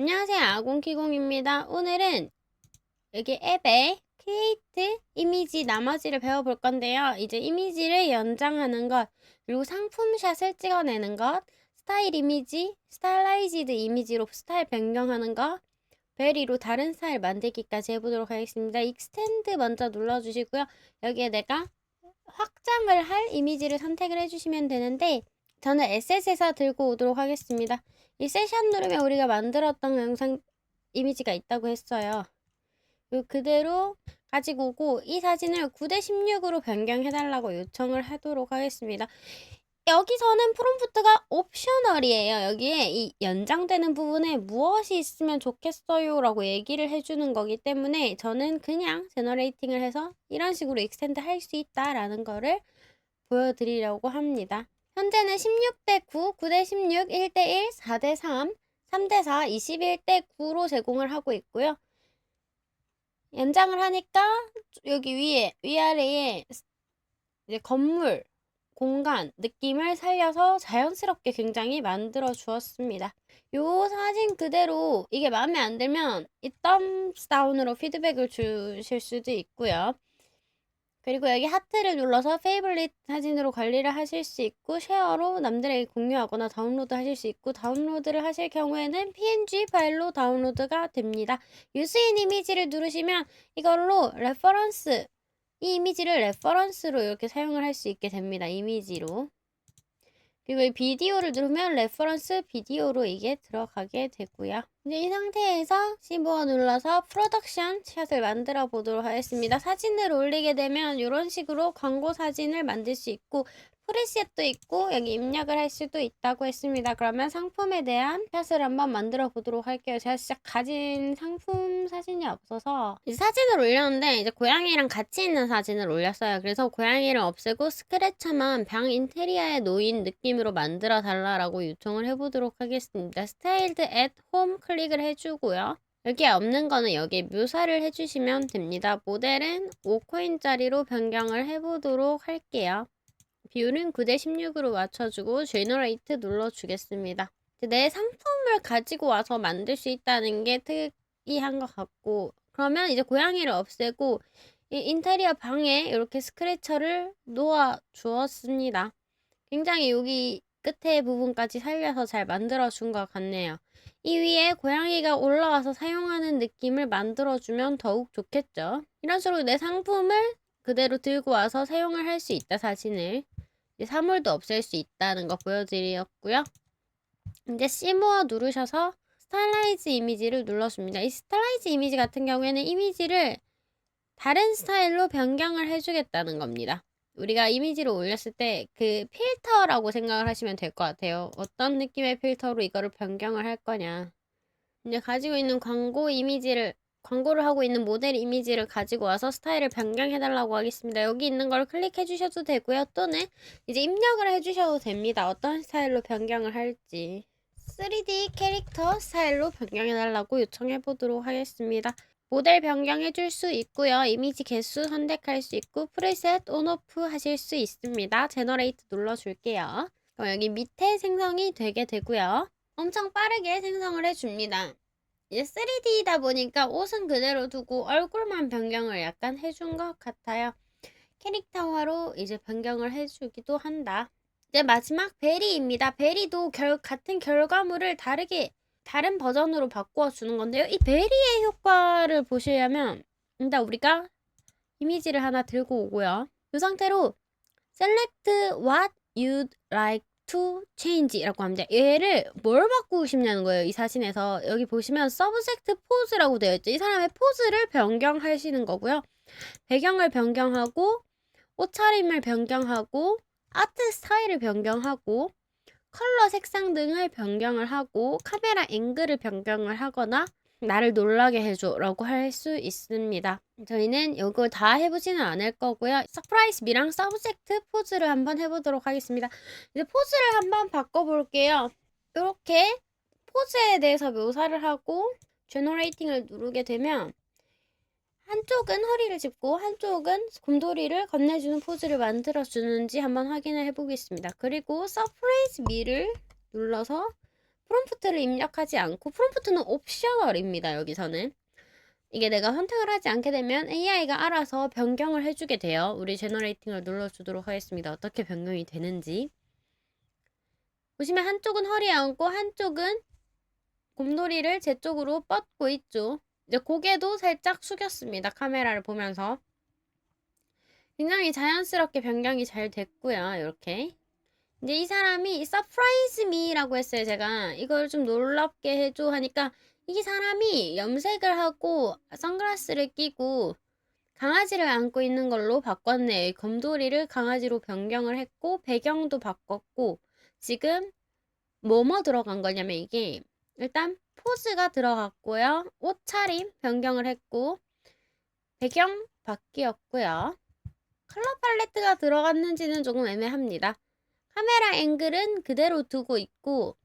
안녕하세요. 아공키공입니다. 오늘은 여기 앱에 크리에이트 이미지 나머지를 배워볼 건데요. 이제 이미지를 연장하는 것, 그리고 상품샷을 찍어내는 것, 스타일 이미지, 스타일라이즈드 이미지로 스타일 변경하는 것, 베리로 다른 스타일 만들기까지 해보도록 하겠습니다. 익스텐드 먼저 눌러주시고요. 여기에 내가 확장을 할 이미지를 선택을 해주시면 되는데 저는 에셋에서 들고 오도록 하겠습니다. 이 세션 누르면 우리가 만들었던 영상 이미지가 있다고 했어요. 요 그대로 가지고 오고 이 사진을 9대 16으로 변경해달라고 요청을 하도록 하겠습니다. 여기서는 프롬프트가 옵셔널이에요. 여기에 이 연장되는 부분에 무엇이 있으면 좋겠어요 라고 얘기를 해주는 거기 때문에 저는 그냥 제너레이팅을 해서 이런 식으로 익스텐드 할 수 있다라는 거를 보여드리려고 합니다. 현재는 16대 9, 9대 16, 1대 1, 4대 3, 3대 4, 21대 9로 제공을 하고 있고요. 연장을 하니까 여기 위에 위아래에 이제 건물 공간 느낌을 살려서 자연스럽게 굉장히 만들어 주었습니다. 요 사진 그대로 이게 마음에 안 들면 이 덤스 다운으로 피드백을 주실 수도 있고요. 그리고 여기 하트를 눌러서 페이블릿 사진으로 관리를 하실 수 있고 쉐어로 남들에게 공유하거나 다운로드 하실 수 있고 다운로드를 하실 경우에는 png 파일로 다운로드가 됩니다. 유스인 이미지를 누르시면 이걸로 레퍼런스 이 이미지를 레퍼런스로 이렇게 사용을 할 수 있게 됩니다. 이미지로. 그리고 이 비디오를 누르면 레퍼런스 비디오로 이게 들어가게 되고요. 이제 이 상태에서 15 눌러서 프로덕션 샷을 만들어 보도록 하겠습니다. 사진을 올리게 되면 이런 식으로 광고 사진을 만들 수 있고 프리셋도 있고 여기 입력을 할 수도 있다고 했습니다. 그러면 상품에 대한 샷을 한번 만들어 보도록 할게요. 제가 진짜 가진 상품 사진이 없어서 사진을 올렸는데 이제 고양이랑 같이 있는 사진을 올렸어요. 그래서 고양이를 없애고 스크래쳐만 방 인테리어에 놓인 느낌으로 만들어 달라라고 요청을 해보도록 하겠습니다. 스타일드 앳 홈 클릭을 해주고요. 여기에 없는 거는 여기에 묘사를 해주시면 됩니다. 모델은 5코인짜리로 변경을 해보도록 할게요. 비율은 9대 16으로 맞춰주고 제너레이트 눌러주겠습니다. 내 상품을 가지고 와서 만들 수 있다는 게 특이한 것 같고 그러면 이제 고양이를 없애고 이 인테리어 방에 이렇게 스크래처를 놓아 주었습니다. 굉장히 여기 끝에 부분까지 살려서 잘 만들어 준 것 같네요. 이 위에 고양이가 올라와서 사용하는 느낌을 만들어 주면 더욱 좋겠죠. 이런 식으로 내 상품을 그대로 들고 와서 사용을 할 수 있다 사진을 사물도 없앨 수 있다는 거 보여드렸고요. 이제 시모어 누르셔서 스타일라이즈 이미지를 눌러줍니다. 이 스타일라이즈 이미지 같은 경우에는 이미지를 다른 스타일로 변경을 해주겠다는 겁니다. 우리가 이미지를 올렸을 때 그 필터라고 생각을 하시면 될 것 같아요. 어떤 느낌의 필터로 이거를 변경을 할 거냐. 이제 가지고 있는 광고 이미지를 광고를 하고 있는 모델 이미지를 가지고 와서 스타일을 변경해달라고 하겠습니다. 여기 있는 걸 클릭해 주셔도 되고요. 또는 이제 입력을 해 주셔도 됩니다. 어떤 스타일로 변경을 할지. 3D 캐릭터 스타일로 변경해달라고 요청해 보도록 하겠습니다. 모델 변경해 줄 수 있고요. 이미지 개수 선택할 수 있고 프리셋 온오프 하실 수 있습니다. 제너레이트 눌러 줄게요. 그럼 여기 밑에 생성이 되게 되고요. 엄청 빠르게 생성을 해줍니다. 이제 3D다 보니까 옷은 그대로 두고 얼굴만 변경을 약간 해준 것 같아요. 캐릭터화로 이제 변경을 해주기도 한다. 이제 마지막 베리입니다. 베리도 결, 같은 결과물을 다르게 다른 버전으로 바꾸어 주는 건데요. 이 베리의 효과를 보시려면 일단 우리가 이미지를 하나 들고 오고요. 이 상태로 select what you'd like to change라고 합니다. 얘를 뭘 바꾸고 싶냐는 거예요. 이 사진에서 여기 보시면 subject pose라고 되어 있죠. 이 사람의 포즈를 변경하시는 거고요. 배경을 변경하고 옷차림을 변경하고 아트 스타일을 변경하고 컬러 색상 등을 변경을 하고 카메라 앵글을 변경을 하거나 나를 놀라게 해줘라고 할 수 있습니다. 저희는 이걸 다 해보지는 않을 거고요. 서프라이즈 미랑 서브젝트 포즈를 한번 해보도록 하겠습니다. 이제 포즈를 한번 바꿔볼게요. 이렇게 포즈에 대해서 묘사를 하고 제너레이팅을 누르게 되면 한쪽은 허리를 짚고 한쪽은 곰돌이를 건네주는 포즈를 만들어주는지 한번 확인을 해보겠습니다. 그리고 서프라이즈 미를 눌러서 프롬프트를 입력하지 않고 프롬프트는 옵셔널입니다. 여기서는. 이게 내가 선택을 하지 않게 되면 AI가 알아서 변경을 해주게 돼요. 우리 제너레이팅을 눌러주도록 하겠습니다. 어떻게 변경이 되는지. 보시면 한쪽은 허리에 얹고 한쪽은 곰돌이를 제 쪽으로 뻗고 있죠. 이제 고개도 살짝 숙였습니다. 카메라를 보면서. 굉장히 자연스럽게 변경이 잘 됐고요. 이렇게. 이제 이 사람이 surprise me라고 했어요. 제가 이걸 좀 놀랍게 해줘 하니까 이 사람이 염색을 하고 선글라스를 끼고 강아지를 안고 있는 걸로 바꿨네요. 이 검돌이를 강아지로 변경을 했고 배경도 바꿨고 지금 뭐뭐 들어간 거냐면 이게 일단 포즈가 들어갔고요. 옷차림 변경을 했고 배경 바뀌었고요. 컬러 팔레트가 들어갔는지는 조금 애매합니다. 카메라 앵글은 그대로 두고 있고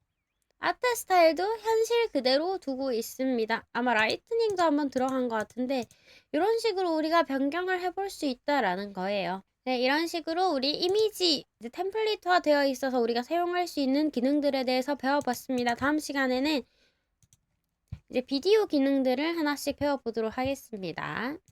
아트 스타일도 현실 그대로 두고 있습니다. 아마 라이트닝도 한번 들어간 것 같은데 이런 식으로 우리가 변경을 해볼 수 있다라는 거예요. 네, 이런 식으로 우리 이미지 템플릿화 되어 있어서 우리가 사용할 수 있는 기능들에 대해서 배워봤습니다. 다음 시간에는 이제 비디오 기능들을 하나씩 배워보도록 하겠습니다.